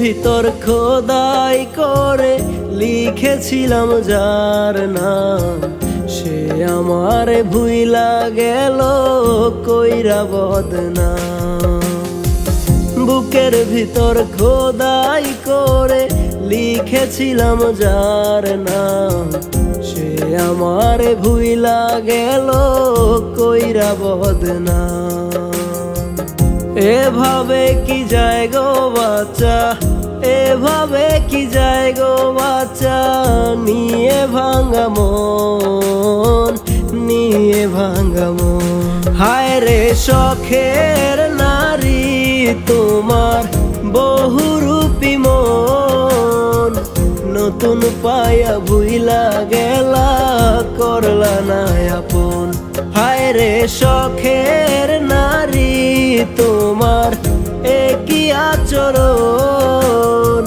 ভিতর খোদাই করে লিখেছিলাম যার নাম। সে আমার ভুইলা গেল কইরা বদনাম। বুকের ভিতর খোদাই করে লিখেছিলাম যার নাম। সে আমার ভুইলা গেল কইরা বদনাম। এভাবে কি যায় গো বাচ্চা? এভাবে কি যায় গো বাচ্চা? নিয়ে ভাঙ্গা মন, নিয়ে ভাঙ্গা মন। হায় রে শখের নারী তোমার বহুরূপী মন। নতুন পায়া ভুইলা গেলা, করলা না আপন। হায় রে শখের নারী তোমার একই আচরণ।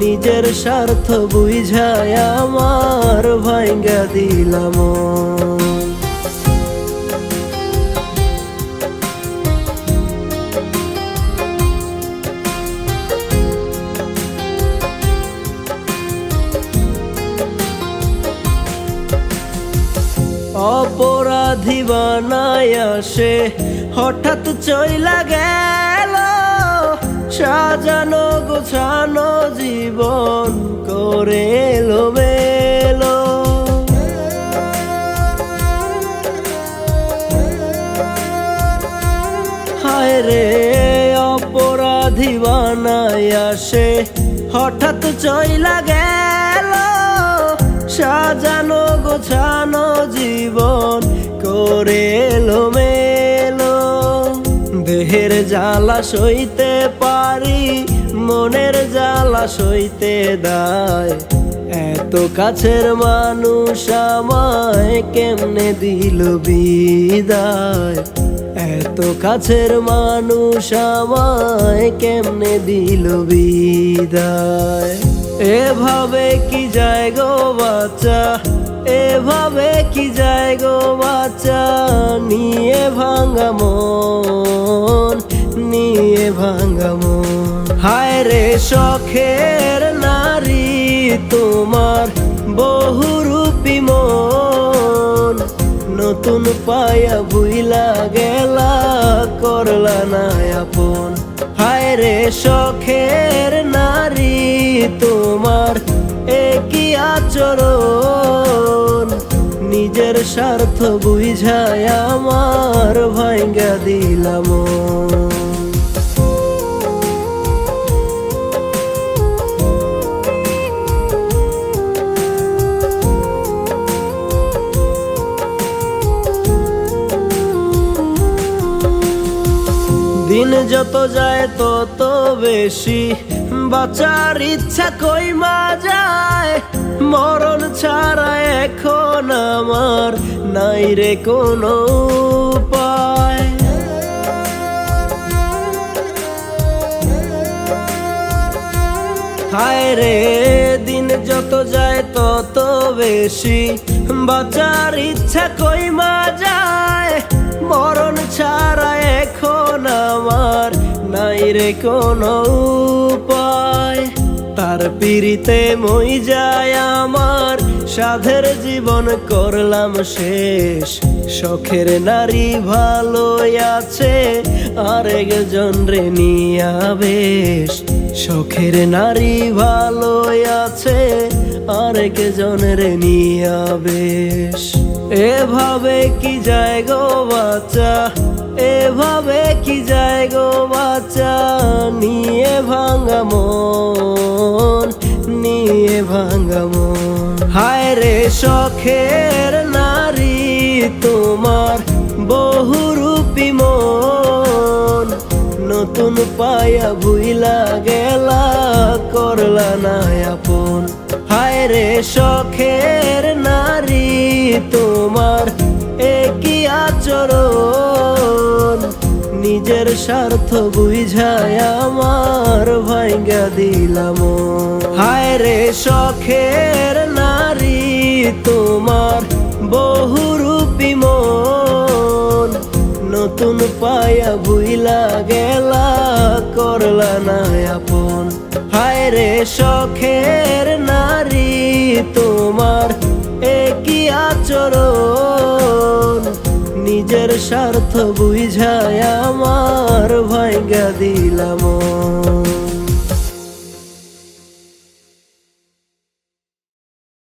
নিজের স্বার্থ বুঝায় আমার ভাঙ্গা দিলাম। অপরাধী বানায় হঠাৎ চইলা গেল। সাজানো গোছানো জীবন করে এলো হায় রে, অপরাধী বানায় সে হঠাৎ চইলা গেল। সাজানো, গোছানো জীবন করে এলো মেলো দেহের জ্বালা সইতে পারি, মনের জ্বালা সইতে দায়। এত কাছের মানুষ আমায় কেমনে দিল বিদায়? এত কাছের মানুষ আমায় কেমনে দিল বিদায়? এভাবে কি যায় গো বাচ্চা? এভাবে কি যায় গো বাচ্চা? নিয়ে ভাঙ্গা মন, নিয়ে ভাঙ্গা মন। হায় রে শখের নারী তোমার বহুরূপী মন। নতুন পায়া ভুইলা গেলা, করলা না আপন। হায় রে শখের নারী তোমার একই আচরণ। নিজের স্বার্থ বুঝায় আমার ভাঙ্গা দিলাম। দিন যত যায় তত বেশি। বাঁচার ইচ্ছা কই মা যায়? মরণ ছাড়া এখন আমার নাই রে কোনো হায় রে, দিন যত যায় তত বেশি। বাঁচার ইচ্ছা কই মা যায়? মরণ ছাড়া এখন নাই রে কোনো উপায়। তার পিড়িতে মই যায় আমার সাধের জীবন করলাম শেষ। শখের নারী ভালো আছে, আরেকজন রে নিয়া বেশ। শখের নারী ভালো আছে, আরেকজন রে নিয়া বেশ। এভাবে কি যায় গো বাচ্চা? এভাবে কি যায় গো বাচ্চা? নিয়ে শখের নারী তোমার বহুরূপী মন। নতুন পায়া ভুইলা গেলা, করলা না হায় রে শখের নারী তোমার একই আচরণ। নিজের স্বার্থ বুঝায় আমার ভাঙ্গা দিলাম। হায় রে শখের তোমার বহু বহুরূপী মন। নতুন পায়া ভুইলা গেলা, করলা না আপন। হায় রে শখের নারী, তোমার একই আচরণ। নিজের স্বার্থ বুঝায় আমার ভাইগা দিলাম।